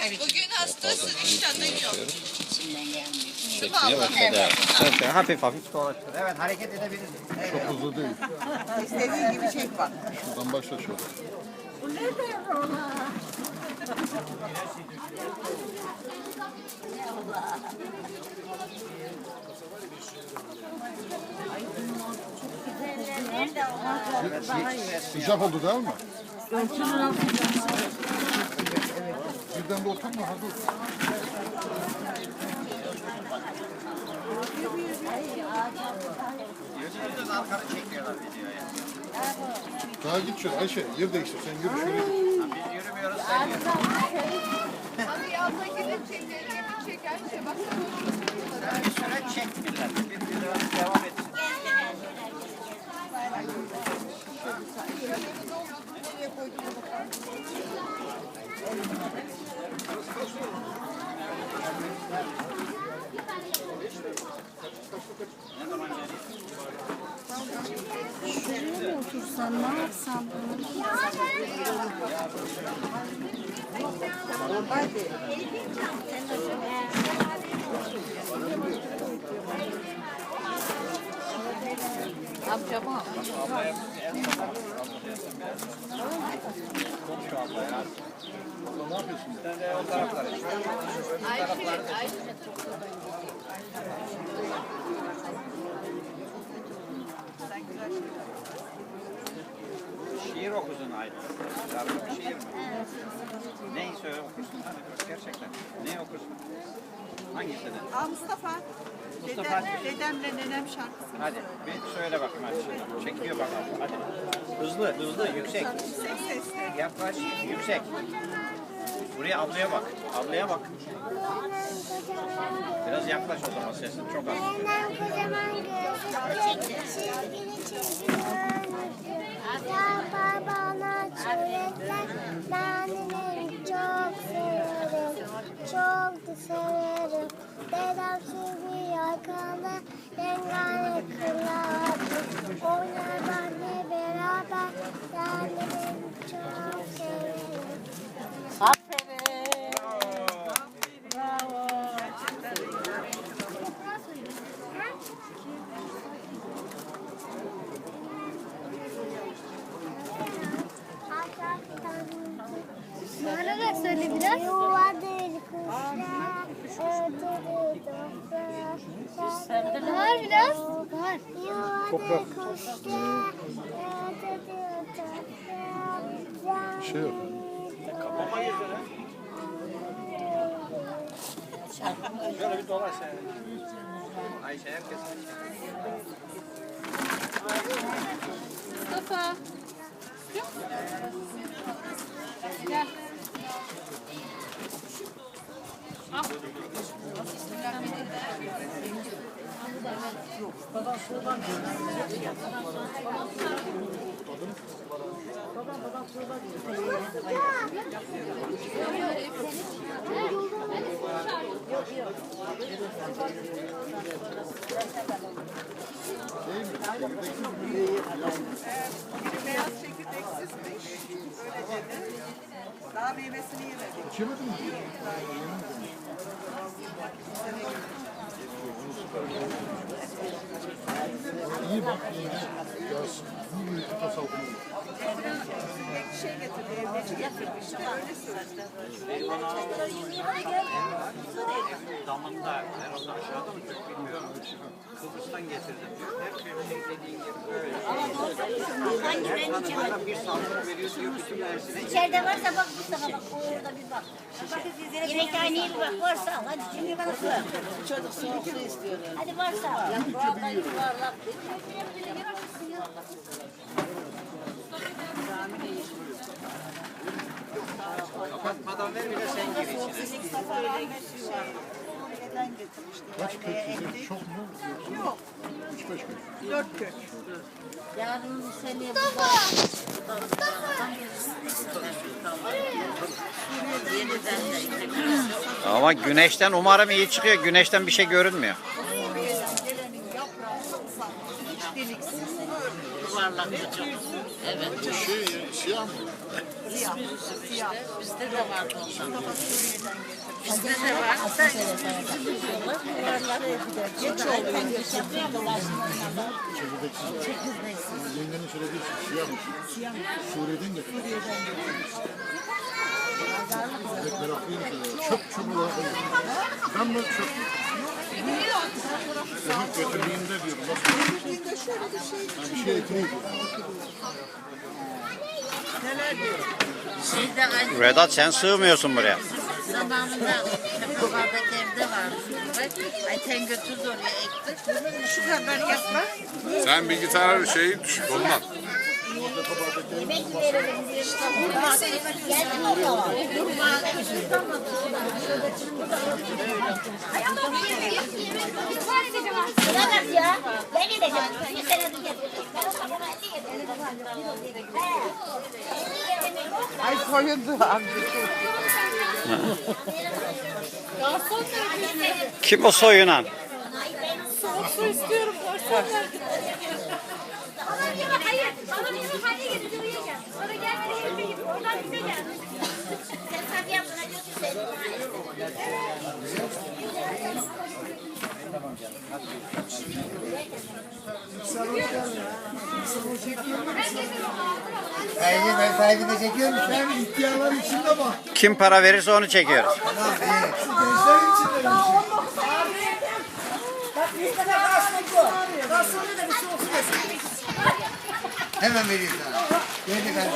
Bugün hastasın, iştahın yok. İçimden gelmiyor. Çekmeye başladı evet. Sen şöyle hafif hafif dolaştır. Evet hareket edebiliriz. Çok hızlı değil. İstediğin gibi çek bak. Şuradan başla şöyle. Sıcak oldu değil mi? Birden de oturma arkanı çekiyorlar videoya. Daha git şöyle Ayşe yer değiştir sen yürü şöyle git. Biz yürümüyoruz sen yürü. Abi yanına gidip çekelim, çekerse bak. Sen bir süre çek millet. Bir bir devam etsin. Şuraya mı otursam ne yapsam? Ne yapıyorsun? Şiir okusun Aydın. Yarın bir şiir mi? Neyi söyle okursun? Bak, gerçekten. Ne okursun? Hangisini? Aa Mustafa. Mustafa. Dedem, dedemle nenem şarkısını Hadi bir söyle bakayım hadi. şimdi. Çekiyor bakalım. Hadi. Hızlı, hızlı, yüksek. Yüksek sesle. Yaklaş, yüksek. Buraya ablaya bak. Ablaya bak. Biraz yaklaş o zaman sesin çok az. Benden kocaman gözü çizgili çizgili Yapar bana çörekler Ben de çok severim Çok da severim Dedem şimdi yakanda Rengarenk kırlar Oynar benle beraber Ben de beni çok severim Bana da söyle biraz. Var biraz. Ötürü toprak. Şey yok. Kapama yüzünü. Şöyle bir dolaş sen. Ayşe herkes. Mustafa. Gel. Beyaz çekirdeksizmiş. Öyle dedi. Daha meyvesini yemedik. İçemedin mi? Thank you. Damında, herhalde aşağıda mı çok bilmiyorum. Kıbrıs'tan getirdim. Her şey dediğin gibi böyle. Her tanıdığına bir saldırı veriyor diyor bütün Mersin'e. İçeride varsa bak Mustafa bak orada bir bak. Yemekhaneye bir bak varsa al hadi şimdi bana sor. Çocuk soğuk su istiyor. Hadi varsa al. Yaprağında yuvarlak. Kapatmadan ver bir de sen gir içine. Mustafa şey. Neden getirmişti? Kaç kök. Çok mu? Yok. Üç beş kök. Dört kök. Yarın seneye Ama güneşten umarım iyi çıkıyor. Güneşten bir şey görünmüyor. Böyle yuvarlak. Ne tüysüz. Şey, siyah mı? Siyah. Siyah. Bizde de var. Bizde de var. Sen Geç oluyor. Yengenin söylediği şey siyahmış. Suriye'den getirdi. Meraklıyım ki. Çöp alıyor. Ben böyle çöp. Yemek getirdiğinde diyor. Getirdiğinde şöyle bir şey. Bir şey ekmeği diyor. Neler diyor? Şeyde aynı Vedat sen sığmıyorsun buraya. zamanında Tepevardaki evde vardı. Ayten götürdü oraya ektik. Şu kadar yapma. Sen bilgisayar şeyi düşük ondan. Yemek verelim diye işte burada. Geldim o zaman. Bırak ya. Ben gideceğim. Bir o soyunan? Bana hayır. Bana diyor hadi gidip uyuyacağım. Sonra gel yemeğe gidip oradan bize gel. Sen tabii sen. Saygı ben saygı çekiyorum. Sen ihtiyarlar içinde bak. Kim para verirse onu çekiyoruz. Gençler içinde. Hemen vereyim sana. Geldi ben.